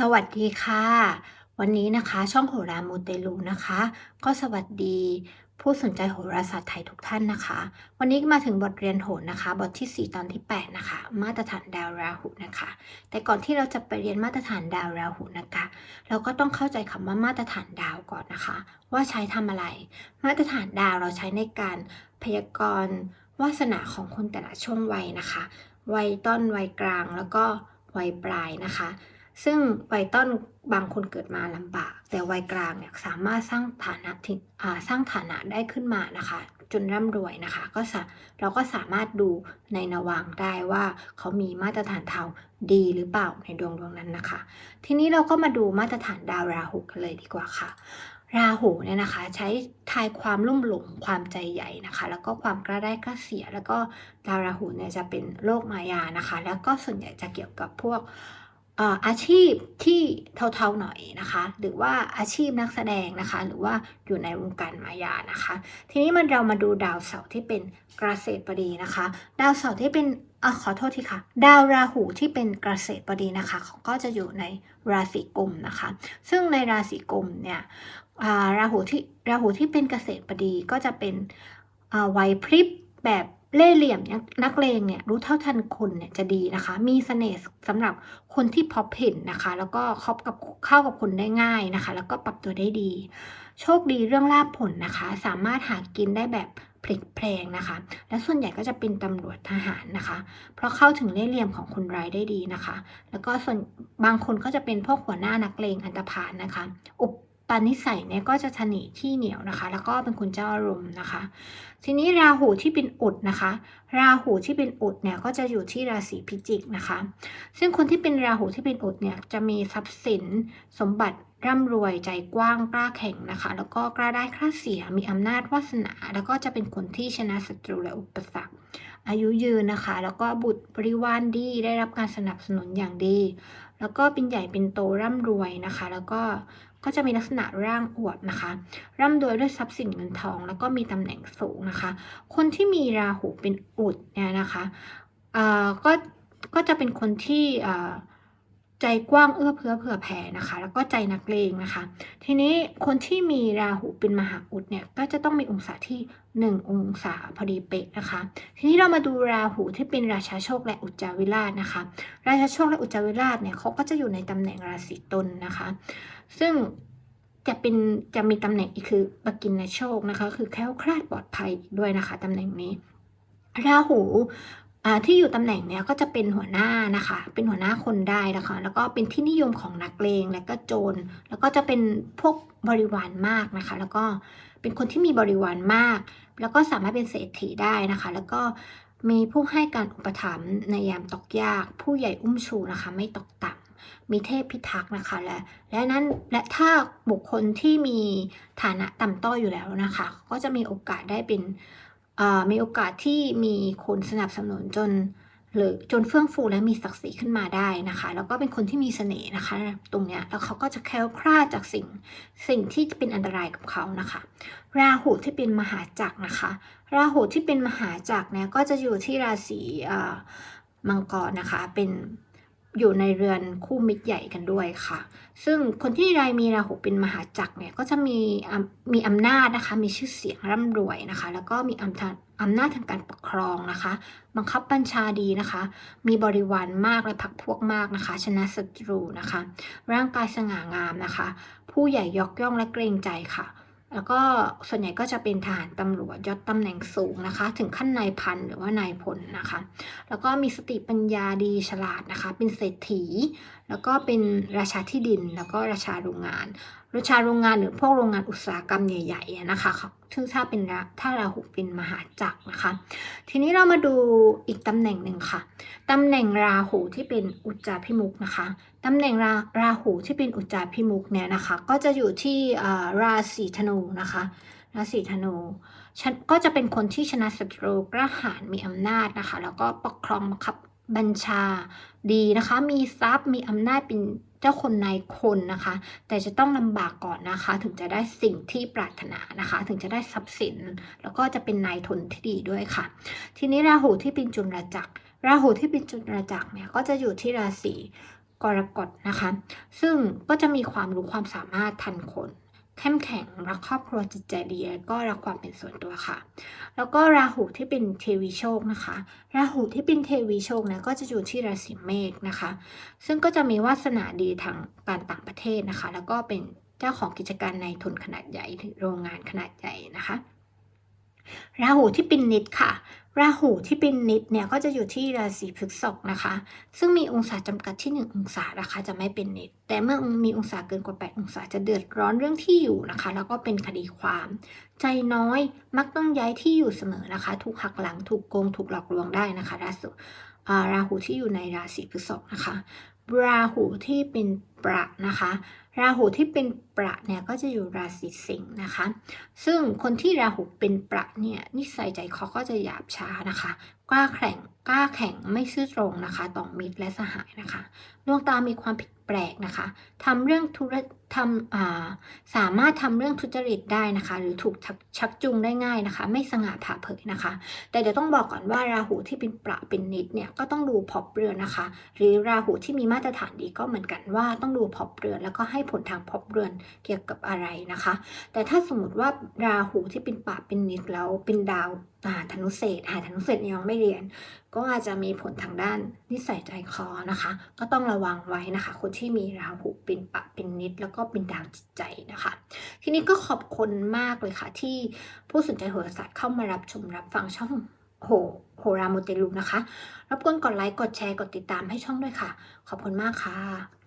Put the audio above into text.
สวัสดีค่ะ วันนี้นะคะช่องโหรามูเตลูนะคะ ก็สวัสดีผู้สนใจโหราศาสตร์ไทยทุกท่านนะคะ วันนี้มาถึงบทเรียนโหรนะคะ บทที่ 4 ตอนที่ 8 นะคะ มาตรฐานดาวราหูนะคะ แต่ก่อนที่เราจะไปเรียนมาตรฐานดาวราหูนะคะ เราก็ต้องเข้าใจคำว่ามาตรฐานดาวก่อนนะคะ ว่าใช้ทำอะไร มาตรฐานดาวเราใช้ในการพยากรณ์วาสนาของคนแต่ละช่วงวัยนะคะ วัยต้นวัยกลางแล้วก็วัยปลายนะคะ ซึ่งวัยต้นบางคนเกิดมาลำบาก แต่วัยกลางเนี่ยสามารถสร้างฐานะที่สร้างฐานะได้ขึ้นมานะคะ จนร่ำรวยนะคะ ก็สะเราก็สามารถดูในนวังได้ว่าเขามีมาตรฐานเทาดีหรือเปล่าในดวงดวงนั้นนะคะ ทีนี้เราก็มาดูมาตรฐานดาวราหูกันเลยดีกว่าค่ะราหูเนี่ยนะคะใช้ทายความลุ่มหลงความใจใหญ่นะคะ แล้วก็ความกล้าได้กล้าเสีย แล้วก็ดาวราหูเนี่ยจะเป็นโลกมายานะคะ แล้วก็ส่วนใหญ่จะเกี่ยวกับพวก อาชีพที่เทาๆหน่อยนะคะ หรือว่าอาชีพนักแสดงนะคะ หรือว่าอยู่ในวงการมายานะคะ ทีนี้มันเรามาดูดาวเสาร์ที่เป็นเกษตรบดีนะคะ ดาวเสาร์ที่เป็นอขอโทษทีค่ะ ดาวราหูที่เป็นเกษตรบดีนะคะเขาก็จะอยู่ในราศีกุมนะคะ ซึ่งในราศีกุมเนี่ยราหูที่ราหูที่เป็นเกษตรบดีก็จะเป็นไวพริบแบบ เล่เหลี่ยมนักนักเลงเนี่ยรู้เท่าทันคนเนี่ยจะดีนะคะ มีเสน่ห์สำหรับคนที่พบเห็นนะคะ แล้วก็คบกับเข้ากับคนได้ง่ายนะคะ แล้วก็ปรับตัวได้ดี โชคดีเรื่องลาภผลนะคะ สามารถหากินได้แบบพลิกแพลงนะคะ และส่วนใหญ่ก็จะเป็นตำรวจทหารนะคะ เพราะเข้าถึงเล่เหลี่ยมของคนร้ายได้ดีนะคะ แล้วก็ส่วนบางคนก็จะเป็นพวกหัวหน้านักเลงอันตพานนะคะอุป นิสัยเนี่ยก็จะทนีที่เหนียวนะคะ แล้วก็เป็นคนเจ้าอารมณ์นะคะ ทีนี้ราหูที่เป็นอุดนะคะ ราหูที่เป็นอุดเนี่ยก็จะอยู่ที่ราศีพิจิกนะคะ ซึ่งคนที่เป็นราหูที่เป็นอุดเนี่ยจะมีทรัพย์สินสมบัติร่ำรวยใจกว้างกล้าแข็งนะคะ แล้วก็กล้าได้กล้าเสียมีอำนาจวาสนา แล้วก็จะเป็นคนที่ชนะศัตรูและอุปสรรคอายุยืนนะคะ แล้วก็บุตรบริวารดีได้รับการสนับสนุนอย่างดี แล้วก็เป็นใหญ่เป็นโตร่ำรวยนะคะ แล้วก็ก็จะมีลักษณะร่างอวบนะคะ ร่ำรวยด้วยทรัพย์สินเงินทอง แล้วก็มีตำแหน่งสูงนะคะ คนที่มีราหูเป็นอุดเนี่ยนะคะเอ่อก็ก็จะเป็นคนที่เอ่อใจกว้างเอื้อเพื่อเผื่อแผ่นะคะ แล้วก็ใจนักเลงนะคะ ทีนี้คนที่มีราหูเป็นมหาอุดเนี่ยก็จะต้องมีองศาที่ 1 องศาพอดีเป๊ะนะคะ ทีนี้เรามาดูราหูที่เป็นราชาโชคและอุจจาวิราชนะคะ ราชาโชคและอุจจาวิราชเนี่ยเขาก็จะอยู่ในตำแหน่งราศีตุลนะคะ ซึ่งจะเป็นจะมีตำแหน่งอีกคือปกินโชคนะคะ คือแค้วคลาดปลอดภัยอีกด้วยนะคะตำแหน่งนี้ ราหู ที่อยู่ตำแหน่งเนี้ยก็จะเป็นหัวหน้านะคะ เป็นหัวหน้าคนได้นะคะแล้วก็เป็นที่นิยมของนักเลงและก็โจร แล้วก็จะเป็นพวกบริวารมากนะคะ แล้วก็เป็นคนที่มีบริวารมาก แล้วก็สามารถเป็นเศรษฐีได้นะคะ แล้วก็มีผู้ให้การอุปถัมภ์ในยามตกยาก ผู้ใหญ่อุ้มชูนะคะ ไม่ตกต่ำมีเทพพิทักษ์นะคะและและนั้นและถ้าบุคคลที่มีฐานะต่ำต้อยอยู่แล้วนะคะ ก็จะมีโอกาสได้เป็น มีโอกาสที่มีคนสนับสนุนจนหรือจนเฟื่องฟูและมีศักดิ์ศรีขึ้นมาได้นะคะ แล้วก็เป็นคนที่มีเสน่ห์นะคะ ตรงเนี้ยแล้วเขาก็จะแคล้วคลาดจากสิ่งสิ่งที่เป็นอันตรายกับเขานะคะ ราหูที่เป็นมหาจักรนะคะ ราหูที่เป็นมหาจักรเนี่ยก็จะอยู่ที่ราศีมังกรนะคะเป็น อยู่ในเรือนคู่มิตรใหญ่กันด้วยค่ะ ซึ่งคนที่รายมีราหูเป็นมหาจักรเนี่ยก็จะมีมีอำนาจนะคะ มีชื่อเสียงร่ำรวยนะคะ แล้วก็มีอำนาจอำนาจทางการปกครองนะคะ บังคับบัญชาดีนะคะ มีบริวารมากและพักพวกมากนะคะ ชนะศัตรูนะคะ ร่างกายสง่างามนะคะ ผู้ใหญ่ยกย่องและเกรงใจค่ะ แล้วก็ส่วนใหญ่ก็จะเป็นทหารตำรวจยศตำแหน่งสูงนะคะ ถึงขั้นนายพันหรือว่านายพลนะคะ แล้วก็มีสติปัญญาดีฉลาดนะคะ เป็นเศรษฐี แล้วก็เป็นราชาที่ดิน แล้วก็ราชาโรงงาน ราชาโรงงานหรือพวกโรงงานอุตสาหกรรมใหญ่ๆอะนะคะซึ่งถ้าเป็นถ้าราหูเป็นมหาจักรนะคะ ทีนี้เรามาดูอีกตำแหน่งหนึ่งค่ะตำแหน่งราหูที่เป็นอุจจาพิมุกนะคะตำแหน่งราราหูที่เป็นอุจจาพิมุกเนี่ยนะคะ ก็จะอยู่ที่ราศีธนูนะคะ ราศีธนูฉันก็จะเป็นคนที่ชนะศัตรูกระหารมีอำนาจนะคะ แล้วก็ปกครองบังคับบัญชาดีนะคะ มีทรัพย์มีอำนาจเป็น จ้าคนนายคนนะคะ แต่จะต้องลำบากก่อนนะคะ ถึงจะได้สิ่งที่ปรารถนานะคะ ถึงจะได้ทรัพย์สิน แล้วก็จะเป็นนายทุนที่ดีด้วยค่ะ ทีนี้ราหูที่เป็นจุลจักร ราหูที่เป็นจุลจักรเนี่ยก็จะอยู่ที่ราศีกรกฎนะคะ ซึ่งก็จะมีความรู้ความสามารถทันคน เข้มแข็งรักครอบครัวจิตใจดีแล้วก็รักความเป็นส่วนตัวค่ะ แล้วก็ราหูที่เป็นเทวีโชคนะคะ ราหูที่เป็นเทวีโชคนะก็จะอยู่ที่ราศีเมษนะคะ ซึ่งก็จะมีวาสนาดีทางการต่างประเทศนะคะ แล้วก็เป็นเจ้าของกิจการในทุนขนาดใหญ่หรือโรงงานขนาดใหญ่นะคะ ราหูที่เป็นนิดค่ะ ราหูที่เป็นนิดเนี่ยก็จะอยู่ที่ราศีพฤษภนะคะ ซึ่งมีองศาจำกัดที่ 1 องศานะคะ จะไม่เป็นนิด แต่เมื่อมีองศาเกินกว่า 8 องศาจะเดือดร้อนเรื่องที่อยู่นะคะ แล้วก็เป็นคดีความ ใจน้อยมักต้องย้ายที่อยู่เสมอนะคะ ถูกหักหลังถูกโกงถูกหลอกลวงได้นะคะราศีราหูที่อยู่ในราศีพฤษภนะคะ ราหูที่เป็นประนะคะ ราหูที่เป็นประเนี่ยก็จะอยู่ราศีสิงห์นะคะ ซึ่งคนที่ราหูเป็นประเนี่ยนิสัยใจคอก็จะหยาบช้านะคะกล้าแข่ง กล้าแข่งไม่ซื่อตรงนะคะต่อมิตรและสหายนะคะ ดวงตามีความผิดแปลกนะคะทำเรื่องธุรทำาสามารถทำเรื่องทุจริตได้นะคะ หรือถูกชักชักจูงได้ง่ายนะคะ ไม่สง่าผ่าเผยนะคะ แต่เดี๋ยวต้องบอกก่อนว่าราหูที่เป็นประเป็นนิดเนี่ยก็ต้องดูพอบเรือนนะคะ หรือราหูที่มีมาตรฐานดีก็เหมือนกันว่าต้องดูพอบเรือน แล้วก็ให้ผลทางพอบเรือนเกี่ยวกับอะไรนะคะ แต่ถ้าสมมติว่าราหูที่เป็นป่าเป็นนิดแล้วเป็นดาวธนุเศษหาธนุเศษยังไม่เรียน ก็อาจจะมีผลทางด้านนิสัยใจคอนะคะ ก็ต้องระวังไว้นะคะ คนที่มีราหูเป็นปะเป็นนิด แล้วก็เป็นดาวจิตใจนะคะ ทีนี้ก็ขอบคุณมากเลยค่ะ ที่ผู้สนใจโหราศาสตร์เข้ามารับชมรับฟังช่องโหโหราโมเตลูนะคะรบกวนกดไลค์กดแชร์กดติดตามให้ช่องด้วยค่ะ ขอบคุณมากค่ะ